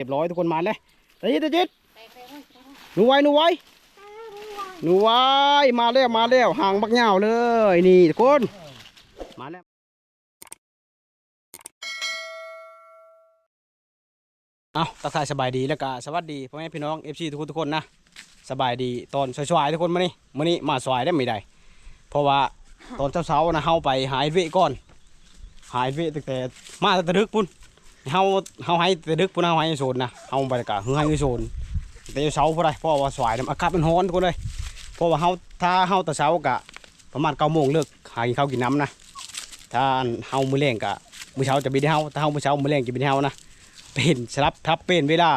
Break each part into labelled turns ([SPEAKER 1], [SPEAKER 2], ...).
[SPEAKER 1] เรียบร้อยทุกคนมาเลยตะจิตตะจิตหนูไว้หนูไว้หนูไว้มาแล้วมาแล้วห่างบักเหงาเลยนี่ทุกคนมาแล้วเอาตักทายสบายดีแล้วก็สวัสดีพ่อแม่พี่น้องเอฟซีทุกคนทุกคนนะสบายดีตอนสวยๆทุกคนมานี่มานี่มาสวยได้ไม่ได้ เพราะว่าตอนเช้าๆนะเฮาไปหายเวก่อน หายเวตั้งแต่มาตั้งแต่ดึกพุ่น เฮาเฮาให้แต่ดึกพุ่นเฮาให้โซนนะเฮาไปแล้วก็เฮือให้โซนแต่เช้าพุ่นได้เพราะว่าสวยน้ำอากาศมันร้อนทุกคนเลยเพราะว่าเฮาถ้าเฮาแต่เช้ากะประมาณ9โมงเลิกหากินข้าวกินน้ำนะถ้าเฮามือแรงกะมือเช้าจะบินเฮาถ้าเฮามือเช้ามือแรงจะบินเฮานะเป็นสลับทับเป็นเวลา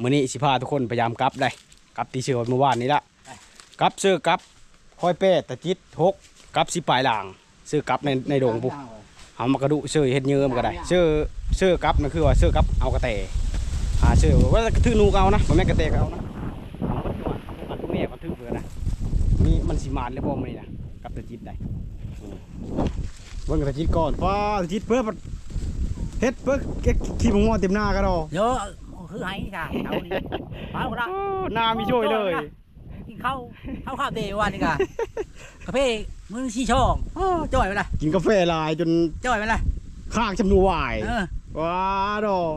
[SPEAKER 1] มื้อนี้สิพาทุกคนพยายามกลับได้กลับที่เชื่อเมื่อวานนี้ละกลับซื้อกลับค่อยเป้ตะจิตทกกลับสิปลายหลางซื้อกลับในในโดงปุ๊ เอามากระดุซื้อเฮ็ดเยืมก็ได้ซื้อซื้อกลับนั่นคือว่าซื้อกลับเอากระแตหาซื้อว่ากระทือนูกเอานะบ่แม่นกระแตก็เอานะเอามันตัวมันตัวแม่มันทือเพื่อนะมีมันสิมานเลยบ่มื้อนี้นะกับตะจิตได้อืมเบิ่งตะจิตก่อนว้าตะจิตเพื่อเฮ็ดเพื่อเก็บขี้มังงอเต็มหน้าก็ดอก
[SPEAKER 2] เยอะคือให้ค่ะเอานี่มาคนละ
[SPEAKER 1] โอ้หน้ามีช่วยเลย
[SPEAKER 2] กินข้าวข้าวข้าวเดวันนี่ค่ะกาแฟมือชี้ช่องโอ้จ่อยไปละ
[SPEAKER 1] กินกาแฟหลายจน
[SPEAKER 2] จ่อยไปละ
[SPEAKER 1] ข้างจำนูวาย
[SPEAKER 2] เออ
[SPEAKER 1] ว้าดอก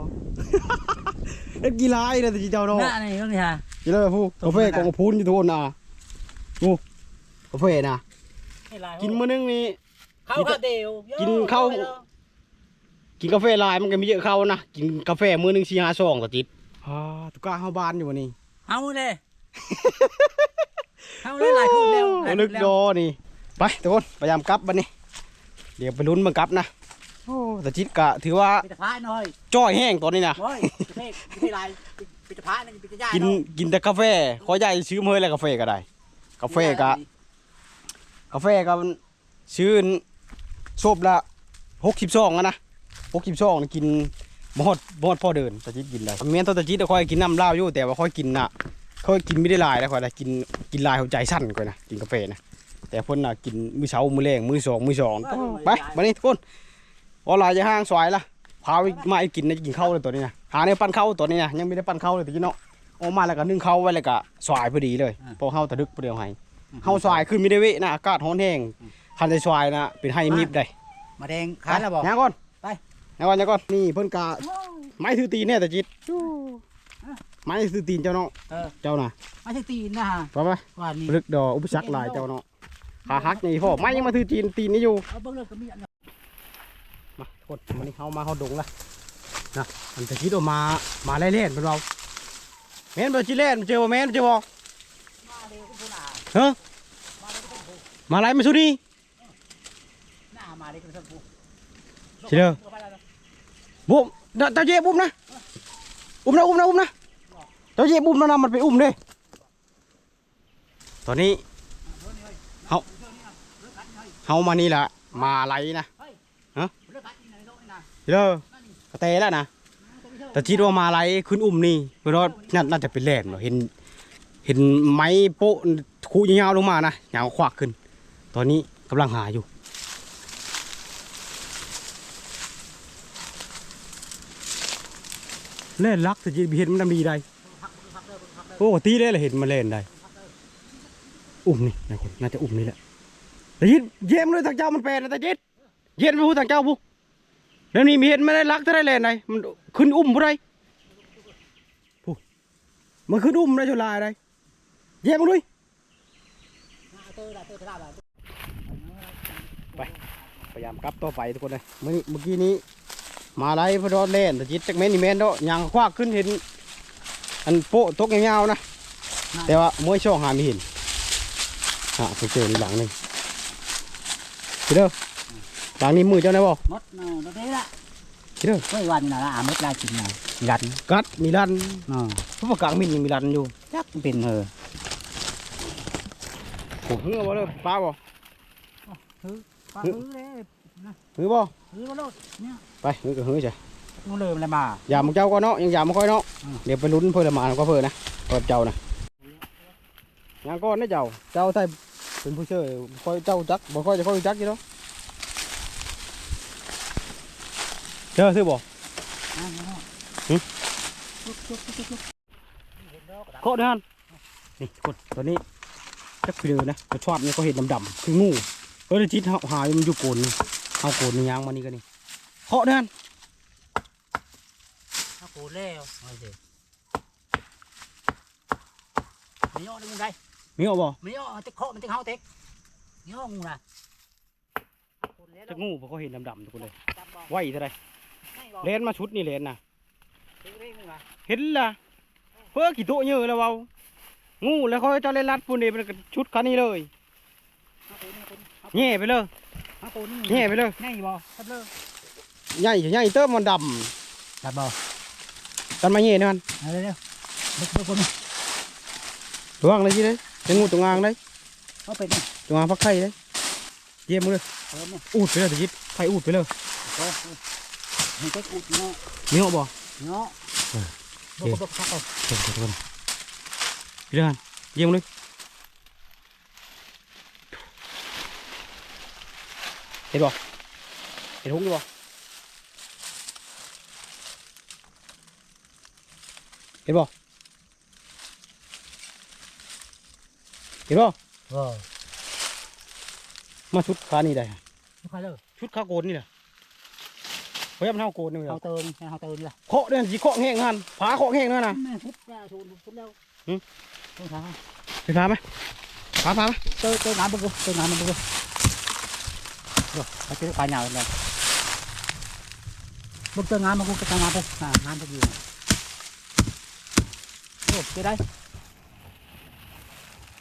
[SPEAKER 1] เฮ็ดกีฬาอีกเลยตะจิตเจ้าดอก
[SPEAKER 2] หน้านี่ก็นี่ฮะ
[SPEAKER 1] กินเลยผู้กาแฟกองกระพุ้นอยู่ทุกคนนะกูกาแฟนะกินมื้อนึงนี่
[SPEAKER 2] ข้าวข้าวเดียว
[SPEAKER 1] กินข้าวกินกาแฟลายมันก็มีเยอะเข้านะกินกาแฟมื้อนึงสี่ห้าซองต่อจิตฮ่าตุกาเฮาบ้านอยู่วันนี้
[SPEAKER 2] เอาเลย เอาเลยหลายคืนแล้ว
[SPEAKER 1] โอ้นึกดอนี่ ไปทุกคนพยายามกลับบัดนี้ เดี๋ยวไปลุ้นมันกลับนะโอ้แต่จิตกะถือว่า
[SPEAKER 2] ปิดพายหน่อย
[SPEAKER 1] จ้อยแห้งตอนนี้นะ
[SPEAKER 2] โอ้ยกาแฟกาแฟลายปิดพายนั่นปิดย่า
[SPEAKER 1] กินกินแต่กาแฟขอใหญ่ซื้อมาเลยแล้วกาแฟก็ได้ กาแฟกะกาแฟก็มันซื้อซบละหกสิบซองอะนะหกสิบซองนี่กินบฮอดบฮอดพ่อเดินตะจิตกินได้เมียนตัวตะจิตค่อยกินน้ำเหล้าอยู่แต่ว่าค่อยกินน่ะ ค่อยกินไม่ได้หลายแล้วค่อยได้กินกินหลายหัวใจสั่นก่อนนะกินกาแฟนะแต่เพิ่นน่ะกินมื้อเช้ามื้อแรงมื้อสองมื้อสองไปมานี่ทุกคนออนไลน์จะห้างสวายละพาไปมาให้กินนะกินข้าวเลยตัวนี้นะหาเนี่ยปั้นข้าวตัวนี้นะยังไม่ได้ปั้นข้าวเลยตะกี้เนาะออกมาแล้วก็นึ่งข้าวไว้แล้วก็สวายพอดีเลยเพอเฮาตะดึกพอดียวให้เฮาสวายขึ้นไม่ได้เวะนะอากาศร้อนแห้งคันได้สวายนะเป็นให้มีบได้
[SPEAKER 2] มาแดงขายแล้วบอก
[SPEAKER 1] ยังก่อน
[SPEAKER 2] ไป
[SPEAKER 1] ยังก่อนยังก่อนนี่เพิ่นกะไม้ถือตีนเนี่ยแต่จิต ไม้ถือตีนเจ้าเนาะ
[SPEAKER 2] เออ
[SPEAKER 1] เจ้าน่ะ
[SPEAKER 2] ไม่ใช่ตีนนะฮะ
[SPEAKER 1] ไปไป
[SPEAKER 2] ว่านี่
[SPEAKER 1] ลึกดอกอุปสรรคหลายเจ้าเนาะขาหักนี่พ่อไม้ยังมาถือตีนตีนนี่อยู่
[SPEAKER 2] เอาเบิ่งเลยก็มีอันนั้น
[SPEAKER 1] มาโคตรมันนี่เฮามาเฮาดงละนะมันจะคิดว่ามามาไล่เล่นเป็นเราแม่นบ่จิเล่นเจอบ่แม่นเจอบ่
[SPEAKER 2] มาเร็วคุณอา
[SPEAKER 1] เฮ้อ
[SPEAKER 2] มาเร็วคุณผู้
[SPEAKER 1] มาไล่มาสุนี่
[SPEAKER 2] หน้ามาเร็วคุณผู้
[SPEAKER 1] สิเด้อบุ้มเดี๋ยวเจ้าเย่บุ้มนะ อุ้มนะอุ้มนะอุ้มนะเจ้าเย่บุ้มนะนะมันไปอุ้มเด้ตอนนี้เฮาเฮามานี่ละมาอะไรนะเด้อกระเตแล้วนะแต่คิดว่ามาอะไรขึ้นอุ้มนี่เพราะว่น่าน่าจะเป็นแหลมเนาะเห็น เห็นไม้โป๊ะคูยาวลงมานะยาวควักขึ้น ตอนนี้กำลังหาอยู่ เล่นลักแต่จีเห็นมันดำดีได้โอ้ตีได้เลยเห็นมันเล่นได้ อุ้มนี่นะคนน่าจะอุ้มนี่แหละแต่ยิดเยี่ยมเลยทางเจ้ามันเป็นะแต่ยิดเยี่ยมไปพูดทางเจ้าพูแล้วนี่มีเห็นไม่ได้ลักจะได้เล่นไหนมันขึ้นอุ้มผู้ใดพูมันขึ้นอุ้มได้จุฬายได้เยี่ยมมาด้วยพยายามกลับต่อไปทุกคนเลยมันเมื่อกี้นี้ มาไล่พอดอเล่นแต่จิตจักเมนนี่เมนเนาะยางควักขึ้นเห็น อันโปะตกยาวๆนะ แต่ว่ามวยช่องหาไม่เห็นอะไปเจอในหลังหนึ่งคิดเด้อหลังนี้มือเจ้าไหนบ่
[SPEAKER 2] มดเนาะรถนี้ละ
[SPEAKER 1] คิดเด้อ
[SPEAKER 2] เมื่อวันน่ะละอะมดลายกินน่ะยัน
[SPEAKER 1] กัดมีรัน
[SPEAKER 2] เนาะ
[SPEAKER 1] เพราะว่ากลางมินยังมีรันอยู่
[SPEAKER 2] จักเป็นเออ
[SPEAKER 1] โอ้เหือบ่เลยปลาบ่
[SPEAKER 2] ปลาหื้อเลย
[SPEAKER 1] หือบ่
[SPEAKER 2] หื้อมาโลดเนี่ย
[SPEAKER 1] ไปหือก็หือจ้ะ
[SPEAKER 2] มันเริ่มอะไรมา
[SPEAKER 1] อย่ามึงเจ้าก็เนาะยังอย่ามึงค่อยเนาะ
[SPEAKER 2] อืม
[SPEAKER 1] เดี๋ยวไปลุ้นเพื่อนละหมาก็เพื่อนนะเพื่อนเจ้านะยังก้อนนะเจ้าเจ้าไทยเป็นผู้เชี่ยวค่อยเจ้าจักบ่ค่อยจะค่อยจักอยู่เนาะเจอซื้อบ่
[SPEAKER 2] อะเนาะลุกลุกลุกลุกเห็นดอกด
[SPEAKER 1] โคตรนั่นนี่กดตัวนี้จักคือเดือนะกระชอบนี่เขาเห็นดำๆคืองูเฮ้ยทิศหาหายมันอยู่โกนนี่ เอาโกนนี่ยางมานี่ก็นี่เคาะนั่นำ
[SPEAKER 2] ถ้าโกนแล้วไม่เด็ดไม่ย่อได้ยังไง
[SPEAKER 1] มีเอาบ่
[SPEAKER 2] ไม่ย่อมันจะเคาะมันจะเข้าเต็กไม่ย่องูนะโกนแล้ว
[SPEAKER 1] จักงูเพราะเขาเห็นดำๆทุกคนเลย
[SPEAKER 2] จับบ่
[SPEAKER 1] ไหวเท่าไร
[SPEAKER 2] ไม่บ่
[SPEAKER 1] เลนมาชุดนี่เลนนะ
[SPEAKER 2] เต็กเร่งงูนะ
[SPEAKER 1] เห็นล่ะเพื่อกี่ตัวเยอะแล้วเว้างูแล้วเขาจะเล่นรัดปุ่นนี่เป็นชุดคันนี้เลย
[SPEAKER 2] เอาโกนเอาโกนเอา
[SPEAKER 1] แง่ไปเลย
[SPEAKER 2] เอาโกนนี่
[SPEAKER 1] แง่ไปเลย
[SPEAKER 2] ง่ายบ่ทับเลย
[SPEAKER 1] ใหญ่ใหญ่เติมมันด
[SPEAKER 2] จับบ่ำ
[SPEAKER 1] กันมาแง่นั่น
[SPEAKER 2] เอาเร็วๆลุกลุกคน
[SPEAKER 1] ตัวงเลยจีเลยเป็นงูตัวงางเลย
[SPEAKER 2] เอาไปนี่
[SPEAKER 1] ตัวงางพักไข่เลยเยี่ยมเลย
[SPEAKER 2] เออนี่
[SPEAKER 1] อูดไปเลยตะจิตไข่อูดไปเลย
[SPEAKER 2] โอ้มันเต็กอุดเนาะ
[SPEAKER 1] มีเอาบ่
[SPEAKER 2] เนาะ
[SPEAKER 1] เออ
[SPEAKER 2] ลุกลุกทักเอา
[SPEAKER 1] เดี๋ยวเดี๋ยวเดี๋ยวพี่เดือนเยี่ยมเลย เห็นบ่เห็นหุ้งอยู่บ่เห็นบ่เห็นบ่
[SPEAKER 2] เออ
[SPEAKER 1] มาชุดขานี่ได้
[SPEAKER 2] ลุกไปเลย
[SPEAKER 1] ชุดขาโกนนี่แหละพยายามเท่าโกนนี่แหละ
[SPEAKER 2] เอาเติมเอาเติมนี่แหละ
[SPEAKER 1] เคาะเนี่ยสิเคาะแห้งหันผาเคาะแห้งนั่นน่ะ
[SPEAKER 2] แม่ทุบแล้วทุบทุบแล้ว
[SPEAKER 1] หืม
[SPEAKER 2] ต้องท
[SPEAKER 1] ไปพาไหมพาพาไหมำ
[SPEAKER 2] เติมเติมน้ำบุกเติมน้ำบุกเดี๋ยวเขาจะไปเหงาเลยบุกเติมน้ำมาบุกเติมน้ำไปอ่านไปอยู่โอ้จะได้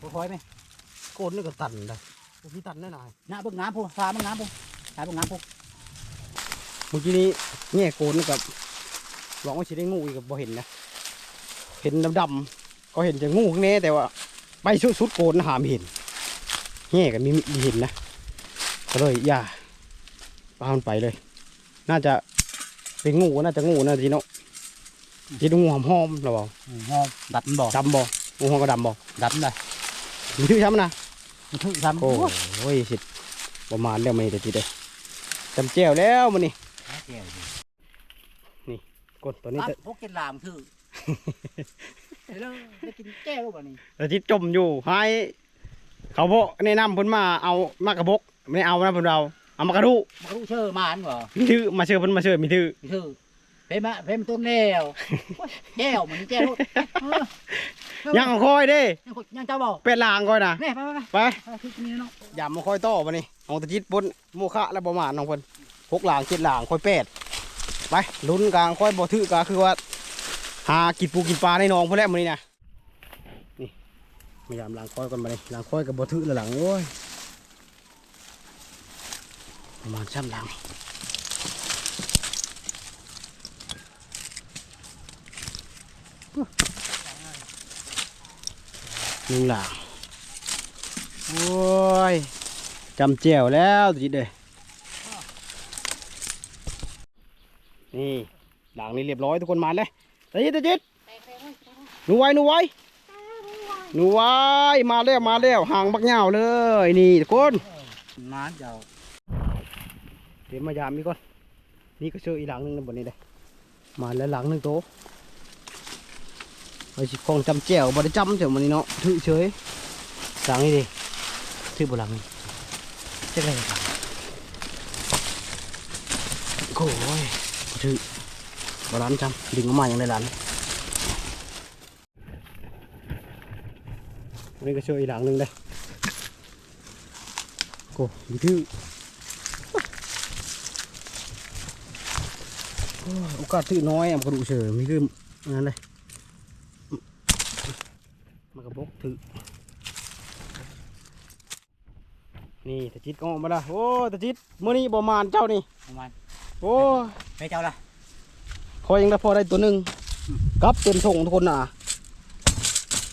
[SPEAKER 2] บุกคอยไหม
[SPEAKER 1] โกนนี่ก็ตันได้พี่ตันแน่นอน
[SPEAKER 2] น้ำบุกน้ำพุฟ้าบุกน้ำพุฟ้าบุกน้ำพุ
[SPEAKER 1] เมื่อกี้นี้แง่โกนกับหวังว่าจะได้งูอีกกับบเห็นนะ เห็นดำๆก็เห็นจะงูข้างในแต่ว่า ไปชุดชุดโกนหามเห็นแง่กันมีมีเห็นนะ ก็เลยอย่าปามันไปเลย น่าจะเป็นงูน่าจะงูนะทีเนาะทีงูหอมหอมๆหรอเปล่า
[SPEAKER 2] หอมดัดมันบอก
[SPEAKER 1] ดำบ่งูหอมก็ดำบ่
[SPEAKER 2] ดัดมันเลย
[SPEAKER 1] มีชื่อช้ำนะ
[SPEAKER 2] มันถึงทำ
[SPEAKER 1] โอ้ยสิประมาณแล้วไม่ได้ทีเดียวจำแจ้วแล้วมันนี่กดตัวนี้
[SPEAKER 2] นี่พวกกินลามคือแล้วได้กินแก้วบ่นี่
[SPEAKER 1] แต่ที่จมอยู่ให้เขาบอกแนะนำเพิ่นมาเอามากระบก ไม่ได้เอานะเพิ่นเราเอามากระดู
[SPEAKER 2] มันรู้เชื่อมานบ่
[SPEAKER 1] มีถือมาเชื่อเพิ่นมาเชื่อมีถือ
[SPEAKER 2] คือเพ็มะเพ็มต้นแนวแก้วมันแก้วเออ
[SPEAKER 1] ยังเอาคอยเด้
[SPEAKER 2] ยังคนยังเจ้าบอก
[SPEAKER 1] เป็ดลางก่อยนะ
[SPEAKER 2] แม่ไปไป
[SPEAKER 1] ไป
[SPEAKER 2] ไปคือนี้เนาะ
[SPEAKER 1] อย่ามาคอยต่อมานี่เอาแตะจิตปนโมฆะและประมาณของเพิ่นหกหลางเจ็ดหลางคอยแปดไปลุ้นกลางคอยบ่ถือกาคือว่า หากินปูกินปลาในหนองพุ่นแหล้วมื้อนี้นะนี่พยายามล้างคอยก่อนมานี่ล้างคอยกับบ่ถือแล้วหลังโอ้ย ประมาณช้ำหลังหนึ่งหลังโอ้ยจำเจียวแล้วจิตเลยนี่หลังนี้เรียบร้อยทุกคนมาเลยตาจิตตาจิตหนูไว้หนูไว้หนูไว้มาแล้วมาแล้วห่างบักเหงาเลย นี่ทุกคน
[SPEAKER 2] มาเจ้า
[SPEAKER 1] ดี๋ยวมายามีก่อนนี่ก็เจออีหลังหนึงนะบนนี้เลยมาแล้วหลังหนึ่งโตไอ้สิคองจำเจียวบ่ได้จำเจียวมันนี่เนาะถือเฉยหลังนี่ดิถือบ่หลังนี่
[SPEAKER 2] จะเลยครับ
[SPEAKER 1] โอ้ยถือบ่ร้านจำดึงออกมาอย่างไรร้านนี่ก็เจออีหลังหนึ่งเลยโอ้ยถือ โอ้ยโอกาสถือน้อยอะมันก็ดูเฉยมีคืออันนั้นเลยมันก็บกถือนี่ตะจิตก็ออกมาละโอ้ตะจิตมื้อนี้ประมาณเจ้านี่
[SPEAKER 2] ประมาณ
[SPEAKER 1] โอ้ย
[SPEAKER 2] ไปเจ้าละ
[SPEAKER 1] คอยยังได้พอได้ตัวหนึ่งกลับเต็มส่งทุกคนน่ะ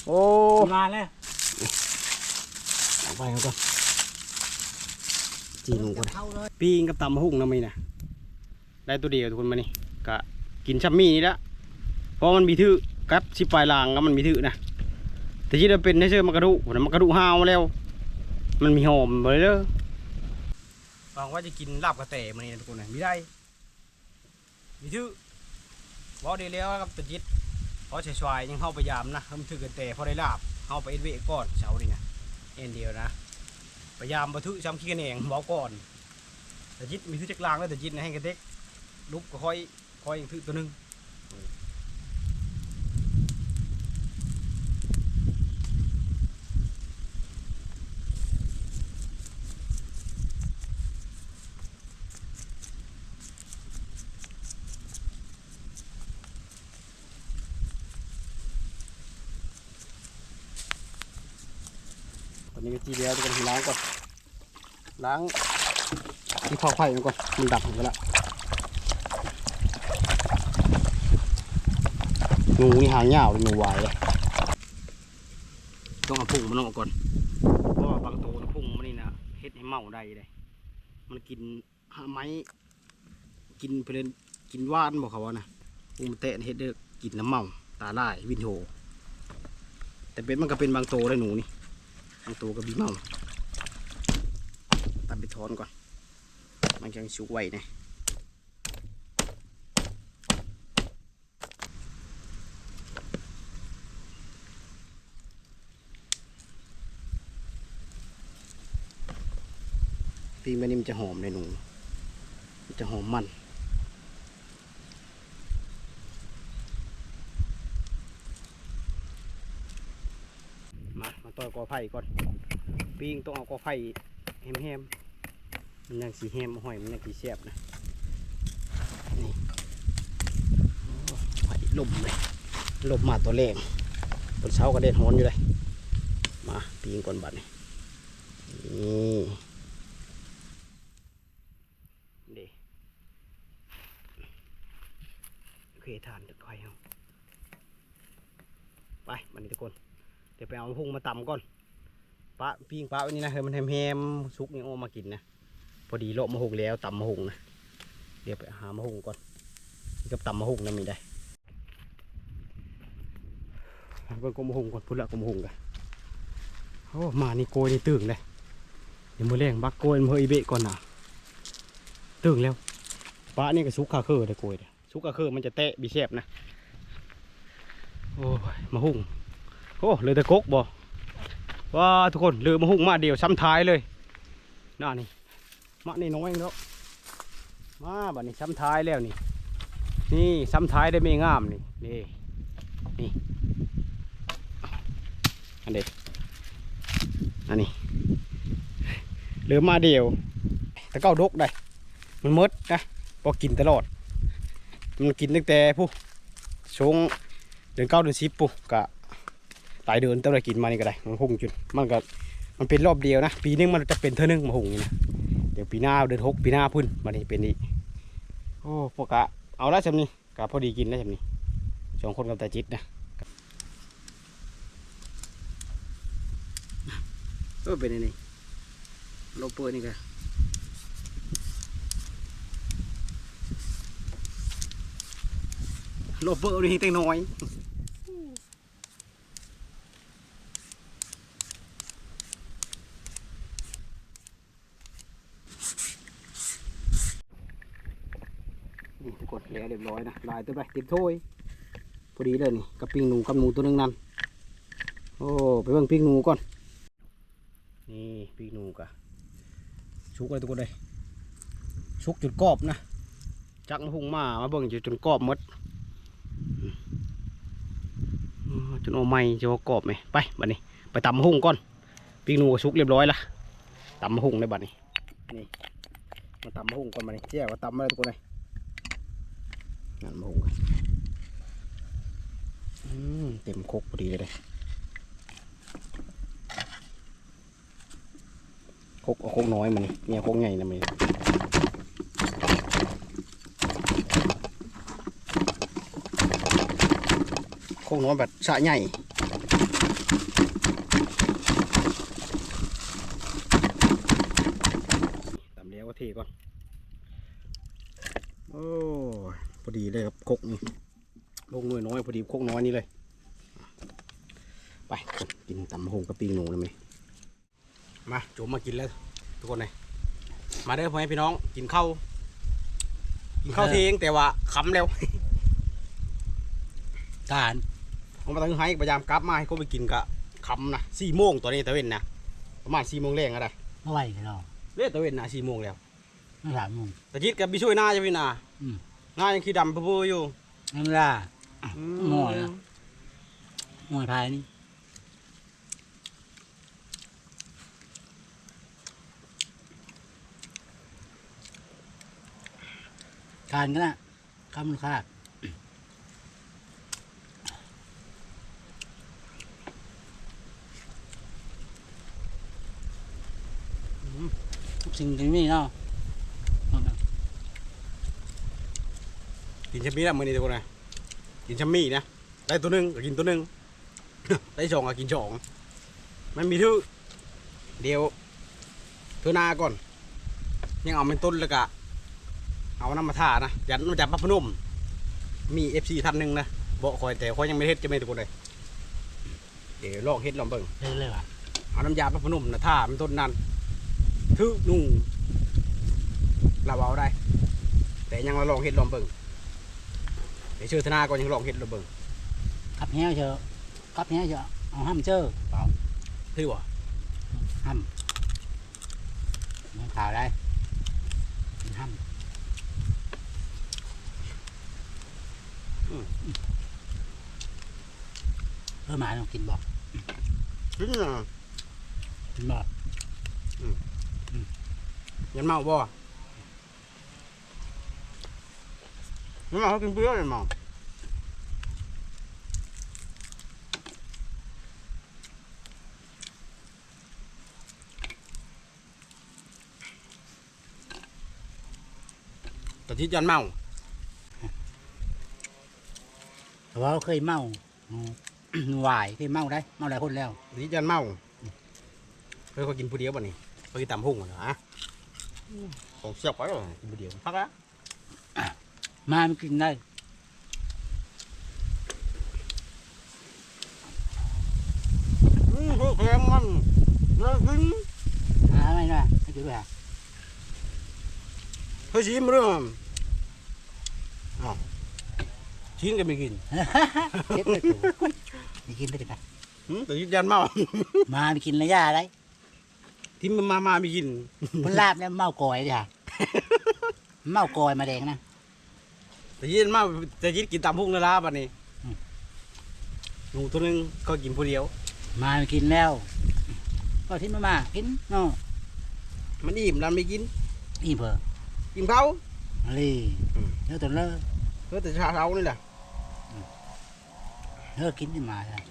[SPEAKER 1] โอ้
[SPEAKER 2] มาแล้ว
[SPEAKER 1] เอาไปเอาก่อนจีนก่อน
[SPEAKER 2] เข้าเลย
[SPEAKER 1] ปีงกับตำหุ่งนะมีนะได้ตัวเดียวทุกคนมานี่ กะกินชัมมี่นี่ละเพราะมันมีถือกับชิปลายลางก็มันมีถือนะแต่ที่เราเป็นให้เชื่อมากระดูกนะมากระดูห้าวแล้ว มันมีหอมเลยเด้อฟังว่าจะกินลาบกระแตมานี่นะทุกคนนะมีได้ มีถือบ่ดีแล้วครับตะจิตเพราะชายๆยังเข้าไปยามนะทำถือกันแต่พอได้ลาบเข้าไปเอ็นเวก่อนเช้านี่นะเอ็นเดียวนะพยายามบัทึช้ำขี้กันเองบอกก่อนแตะจิตมีทื่อจักรลางแล้วแตะจิตนะให้กระเด็กลุกก็ค่อย คอยถือตัวนึงตอนนี้ก็จีเดียวจะกันล้างก่อนล้างที่เผาไฟมันก่อนมันดับหมดแล้ว งูนี่หางยาวเลยงูวายเลยต้องเอาพุ่งมันออกก่อนเพราะว่าบางตัวนพุ่งมันนี่นะเฮ็ดให้เมาได้เลยมันกินหาไม้กินไปเลยกินว่านบอกเขาว่านะพุ่งมันเตะเฮ็ดเด้อกินน้ำเมาตาลายวินโทแต่เป็นมันก็เป็นบางตัวเลยหนูนี่ทางตัวกับบีเมาตัดไปทอนก่อน มันยังชุกไว้เนี่ย ปีมันนี่มันจะหอมเลยหนู มันจะหอมมัน มา มาต่อยกอไผ่ก่อน ปิ้งต้องเอากอไผ่แฮมๆมันยังสีแฮมหอยมันยังสีแซ่บนะ นี่โอ้ไผ่ลมเลยลมมาตัวแรงบนเช้าก็เด็ดฮ้อนอยู่เลย มาปิ้งก่อนบัดนี่นี่เด คทานจุดไฟเอาไปบันี้ทุกคน เดี๋ยวไปเอาพุงมาตำก่อนปะปิ้งปะไว้นี่นะเฮ้ยมันแฮมๆซุกนี่โอมากินนะพอดีโลมะฮุงแล้วตำมะฮุงนะเดี๋ยวไปหามะฮุงก่อนกับตำมะฮุงนะมีได้เบิ่งกบมะฮุงก่อนพุ่นละกบมะฮุงกันโอ้มานี่โกยนี่ตึงเลยเดี๋ยวมือแรงบักโกยมืออีเบะก่อนนะตึงแล้วปะนี่ก็ซุกคาเคอร์เลยโกยเนี่ย ซุกคาเคอร์มันจะเตะบีเชฟนะโอ้ยมะฮุงโอ้เหลยแต่กกบ่ว้าทุกคนเหลือมาหุ่งมาเดียวซ้ำท้ายเลยน่านี่มานี่น้อยแล้วมาบัดนี้ซ้ำท้ายแล้วนี่ นี่ซ้ำท้ายได้ไม่งามนี่นี่นี่อันเด็ดอันนี้เหลือมาเดียวแต่เก้าดกได้มันหมดนะพอกินตลอด มันกินตั้งแต่ผู้ชงเดือนเก้าเดือนสิบปุ๊กะหลายเดือนตั้งได้กินมานี่ก็ได้มันหุ่งจุดมันก็มันเป็นรอบเดียวนะ ปีนึงมันจะเป็นเท่านึงมาหุ่งนี่นะเดี๋ยวปีหน้าเดือนหกปีหน้าพุ่นมานี่เป็นอีกโอ้พวกกะเอาละจำนี้กะพอดีกินแล้วจำนี้สองคนกับแต่จิตนะเออเป็นไงนี่โลเปอร์นี่กะ โลเปอร์นี่เต็งน้อยนี่กดแล้วเรียบร้อยนะลายตัวไปติดถ้วยพอดีเลยนี่กับปิงหนูกับหนูตัวหนึงนั่นโอ้ไปเบิ่งปิ้งหนูก่อน นี่ปิ้งหนูกะชุกเลยทุกคนเลยชุกจนกรอบนะจักหุงมามาเบิ่งอยู่จนกรอบมดอืมอืมจ นโอาไม่จะว่ากรอบไหมไปบัดนี้ ไปตำมะหุงก่อนปิ้งหนูก็ชุกเรียบร้อยละตำมะหุงในบัดนี้นี่มาตำมะหุงก่อนบัดนี้แจ้วว่าตำมาเลยทุกคนงานมาหุงกันเต็มคกพอดีเลยคกเอาคกน้อยมันนี่เนี่ยคกใหญ่นะมัน ครกน้อยแบบสะใหญ่ตำเลี้ยวก็เทก่อน โอ้พอดีเลยครับคกนี่ลงน่วยน้อยพอดีคกน้อยนี่เลย ไปกินตำมะฮงกับปีงหนูนะมั้ยมาโจมมากินแล้ว ทุกคนเลยมาเด้อพ่อแม่พี่น้องกินข้าวกินข้าวเที่ยงแต่ว่าคำแล้ว
[SPEAKER 2] การ
[SPEAKER 1] ผมมาตั้งให้พยายามกลับมาให้เขาไปกินกะคำนะสี่โมงตอนนี้ตะเวนนะประมาณสี่โมงแรงอะไร
[SPEAKER 2] เมื่อไหร่กันเนาะ
[SPEAKER 1] เรียกตะเวนนะสี่โมงแล้ว
[SPEAKER 2] ไม่ถามมึง
[SPEAKER 1] ตะจิตกับบิช่วยหน้าจะพี่นา
[SPEAKER 2] อืม
[SPEAKER 1] หน้ายังขี้ดำพูๆอยู่
[SPEAKER 2] นั่นล่ะ
[SPEAKER 1] อื
[SPEAKER 2] หน่อยนะมวยพายนี่การกันนะคำมูลค่า ทุกสิ่งที่มีเนาะเอานะ
[SPEAKER 1] กินชะมีแล้วมือนี้ทุกคนนะกินชะมีนะได้ตัวหนึ่งก็กินตัวหนึ่งได้สองก็กินสองมันมีทื่อเดียวเท่านาก่อน ยังเอาเป็นต้นแล้วก็เอาน้ำมาท่านะยันมาจากพระพนมมีเอฟซีท่านหนึ่งนะบอกคอยแต่คอยยังไม่เฮ็ดจะไม่ทุกคนเลยเดี๋ยวลองเฮ็ดลองเบิ่ง
[SPEAKER 2] เรื่อยๆว่ะ
[SPEAKER 1] เอาน้ำยาพระพนมนะท่าเป็นต้นนั้น ทึกนุ่งเราเอาได้ แต่ยังเราลองเฮ็ดลองเบิ่งเดี๋ยวเชื่อธนาก่อนยังลองเฮ็ดลองเบิ่ง
[SPEAKER 2] ขับแห้วเชอะขับแห้วเชอะเอาห้ามเจอเปล่า
[SPEAKER 1] ถือว่า
[SPEAKER 2] ห้ามมันข่าวได้มันห้ามเออหมาต้องกินบอก
[SPEAKER 1] ถือน่ะ
[SPEAKER 2] กินบอก
[SPEAKER 1] ยันเมาบ่ยันเมาเขากินเปรี้ยวยันเมาแต่ที่ยันเมา
[SPEAKER 2] แต่ว่าเขาเคยเมาอืมหวายเคยเมาได้ เมาหลายคนแล้ว
[SPEAKER 1] แต่ที่ยันเมาเฮ้ยเขากินผู้เดียวบ่นี่เขากินตำหุ่งเหรอฮะ ของเสียบไปเลยกินผู้เดียวพักแล้ว
[SPEAKER 2] มามันกินได้
[SPEAKER 1] อืมแข็งมันเลิกกิน
[SPEAKER 2] หาไม่ได้ให้กินด้วยฮะ
[SPEAKER 1] เฮ้ยชิมเรื่องอ้าวชิมก็ไม่กิน
[SPEAKER 2] เจ็บเลยตัวนี่กินได้กันนะ
[SPEAKER 1] หืมแต่ยืนยันเมา
[SPEAKER 2] มามันกินระยะได้
[SPEAKER 1] ที่มันมามาไม่กิน
[SPEAKER 2] มันลาบแล้วเมากอยดิค่ะเมากอยมาแดงนะ
[SPEAKER 1] แต่ยืนเมาแต่ยืนกินตามพุ่งนาลาบัดนี้
[SPEAKER 2] อืม
[SPEAKER 1] หนูตัวหนึงก็กินผู้เดียว
[SPEAKER 2] มามันกินแล้ว ก็ที่มามากินเนาะ
[SPEAKER 1] มันอิ่มแล้วไม่กิน
[SPEAKER 2] อีเบอร์
[SPEAKER 1] กินเขา
[SPEAKER 2] อะไร
[SPEAKER 1] อืม
[SPEAKER 2] เนื้อตัวเลิก
[SPEAKER 1] เออแต่เช้าเช้านี่แหละ
[SPEAKER 2] เลิกกินที่มาแล้ว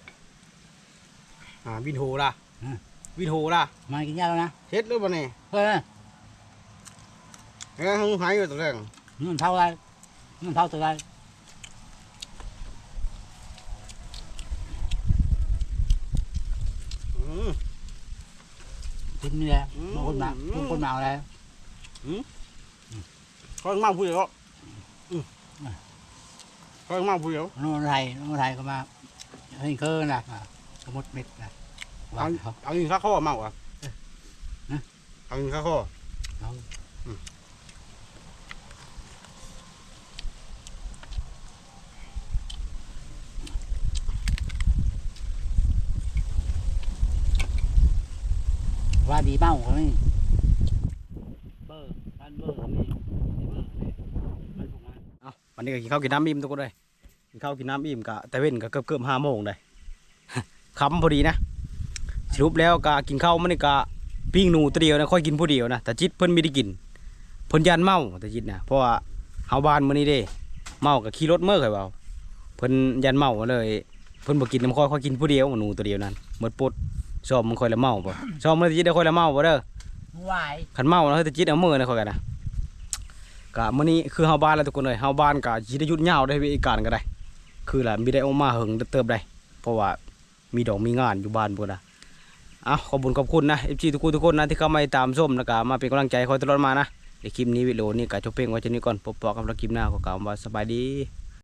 [SPEAKER 1] อ่าวินโฮล่ะ
[SPEAKER 2] อืม
[SPEAKER 1] วินโฮล่ะ
[SPEAKER 2] มากินยาแล้วนะ
[SPEAKER 1] เช็ดหรือเปล่านี่
[SPEAKER 2] เฮ้ย
[SPEAKER 1] เอ้ยหงหายอยู่ตัวแรก
[SPEAKER 2] เงินเท่าไรเงินเท่าตัวไร
[SPEAKER 1] อืม
[SPEAKER 2] กินนี่แหละ
[SPEAKER 1] อืม
[SPEAKER 2] บางคนมา
[SPEAKER 1] อืม
[SPEAKER 2] บางคนมาเอาอะไร
[SPEAKER 1] เขาเมาผู้เดียวอืมเขาเมาผู้เดียว
[SPEAKER 2] น้องไทยน้องไทยก็มาเฮ้ยเคอนะอะสมุดเม็ดนะวา
[SPEAKER 1] เอา
[SPEAKER 2] งเขา
[SPEAKER 1] เอายิงข้าข้อเมาอะ
[SPEAKER 2] ฮะ
[SPEAKER 1] เอายิงข้าข้อ
[SPEAKER 2] เขา
[SPEAKER 1] อืม
[SPEAKER 2] ว่าดีเมาเขานี่เบอร์พันเบอร์นี่เบอร์นี่มันถูกมา
[SPEAKER 1] เอาวันนี้ก็กินข้าวกินน้ำอิ่มทุกคนเลยกินข้าวกินน้ำอิ่มกะแต่เว้นก็เกือบเกือบห้าโมงเลยคำพอดีนะ สรุปแล้วกะกินข้าวมันนี่กะปิ้งหนูตัวเดียวนะค่อยกินผู้เดียวนะแต่จิตเพิ่นไม่ได้กินเพิ่นยันเมาแต่จิตนะเพราะว่าเฮาบ้านมื้อนี้เด้เมากับขี่รถเมื่อเคยเปล่าเพิ่นยันเมาเลยเพิ่นบ่กินน้ำค่อยค่อยกินผู้เดียวหนูตัวเดียวนั้นหมดปุดชอบมันค่อยละเมาป่ะชอบมันแต่จิตได้ค่อยละเมาป่ะเด้อ
[SPEAKER 2] วาย
[SPEAKER 1] ขันเมาแล้วเฮ้ยแต่จิตเอามือนะค่อยกันนะกะมื้อนี้คือเฮาบ้านแล้วทุกคนเลยเฮาบ้านกะสิได้หยุดยาวได้วิธีการก็ได้ คือล่ะมีได้ออกมาเหิงเติบได้ เพราะว่ามีดอกมีงานอยู่บ้านพุ่นน่ะ เอาขอบคุญขอบคุณนะเอฟซีทุกคนทุกคนนะที่เข้ามาตามส้มแล้วก็มาเป็นกำลังใจคอยตลอดมานะในคลิปนี้วิดีโอนี้ก็จบเพลงไว้เช่นนี้ก่อนพบปะกับเราคลิปหน้าขอกล่าวว่าสบายดี